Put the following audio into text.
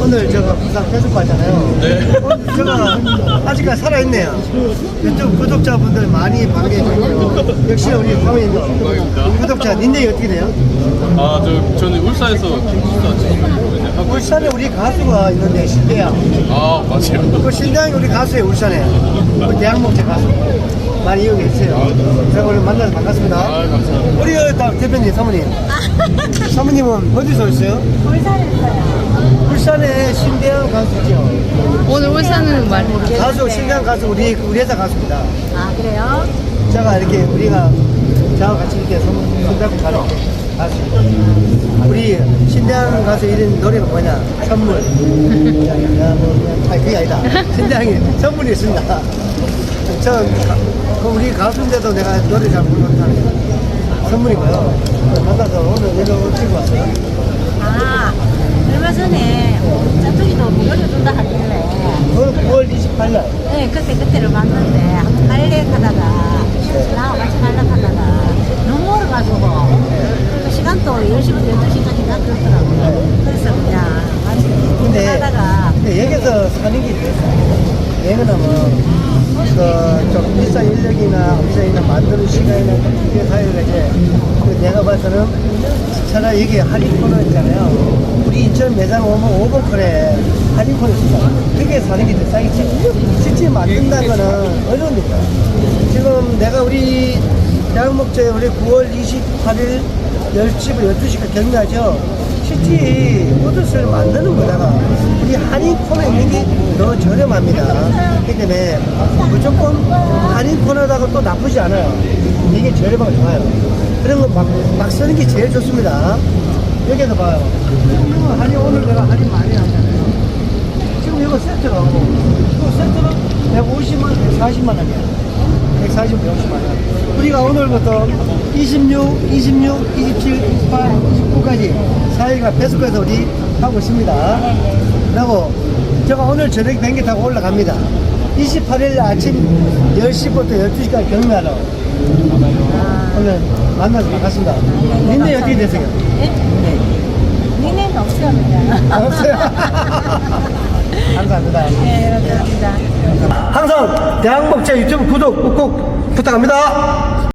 오늘 저거 부산 페스코 왔잖아요. 네. 오늘 저거 아직까지 살아있네요. 유튜브 구독자분들 많이 반겨주고요. 역시 우리 사모님도 구독자 닌데 어떻게 돼요? 아, 저, 저는 울산에서 지금 하고 울산에 우리 가수가 있는데 신대양. 아, 맞아요. 그 신대양이 우리 가수예요 울산에. 그 대학목재 가수. 많이 이용해 주세요. 제가 오늘 만나서 반갑습니다. 아, 감사합니다. 우리 어, 다 대표님 사모님. 사모님은 어디서 오셨어요? 울산에 신대양 가수죠. 오늘 울산은 말 가수 신대양 가수 우리 우리 회사 가수입니다. 아 그래요? 제가 이렇게 우리가 저하고 같이 이렇게 손, 손잡고 가는 가수. 우리 신대양 가수 이름 노래가 뭐냐? 선물. 야, 야, 뭐, 그냥, 아니, 그게 아니다. 신대양이 선물이 있습니다. 저, 가, 그 우리 가수인데도 내가 노래 잘 부르는 선물이고요. 만나서 오늘 연락 찍고 왔어요. 아 얼마 전에 짜투기도 무료로 준다 하길래 오늘 9월 28일. 네 그때 그때를 봤는데 한번 갈래 하다가 나하고 같이 갈라 하다가 너무 멀어가지고 그 시간도 10시부터 12시까지 다 그렇더라고요 그래서 그냥 같이 근데, 하다가 근데 여기서 사는 게 있어요. 왜냐면 그좀 비싼 인력이나 비싼 인력 만드는 시간이나 이게 사이가 이제 그 내가 봐서는 차라리 여기 할인 코너 있잖아요. 우리 인천 매장 오면 5번 컬에 할인 코너 있어요. 그게 사는 게 더 싸겠지. 실제 만든다는 거는 어려운 일이야. 지금 내가 우리 대학목적에 우리 9월 28일 10시부터 12시까지 경매하죠. 실제 옷을 만드는 거다가 우리 코너에 있는 게 더 저렴합니다. 그렇기 때문에 무조건 코너다가 또 나쁘지 않아요. 이게 저렴하고 좋아요. 그런 거 막, 막 쓰는 게 제일 좋습니다. 여기서 봐요. 이거 할인 오늘 내가 할인 많이 하잖아요. 지금 이거 세트로 이거 세트로 150만 원, 140만 원이야. 140, 150만 원. 우리가 오늘부터 26, 26, 27, 28, 29까지 4일간 배속해서 우리 하고 있습니다. 그리고 제가 오늘 저녁 비행기 타고 올라갑니다. 28일 아침 10시부터 12시까지 경매하러 오늘 만나서 반갑습니다. 님네 어떻게 되세요? 네. 니네는 없어요 그냥 아, 없어요? 감사합니다. 네 감사합니다 항상 대한목재 유튜브 구독 꾹꾹 부탁합니다.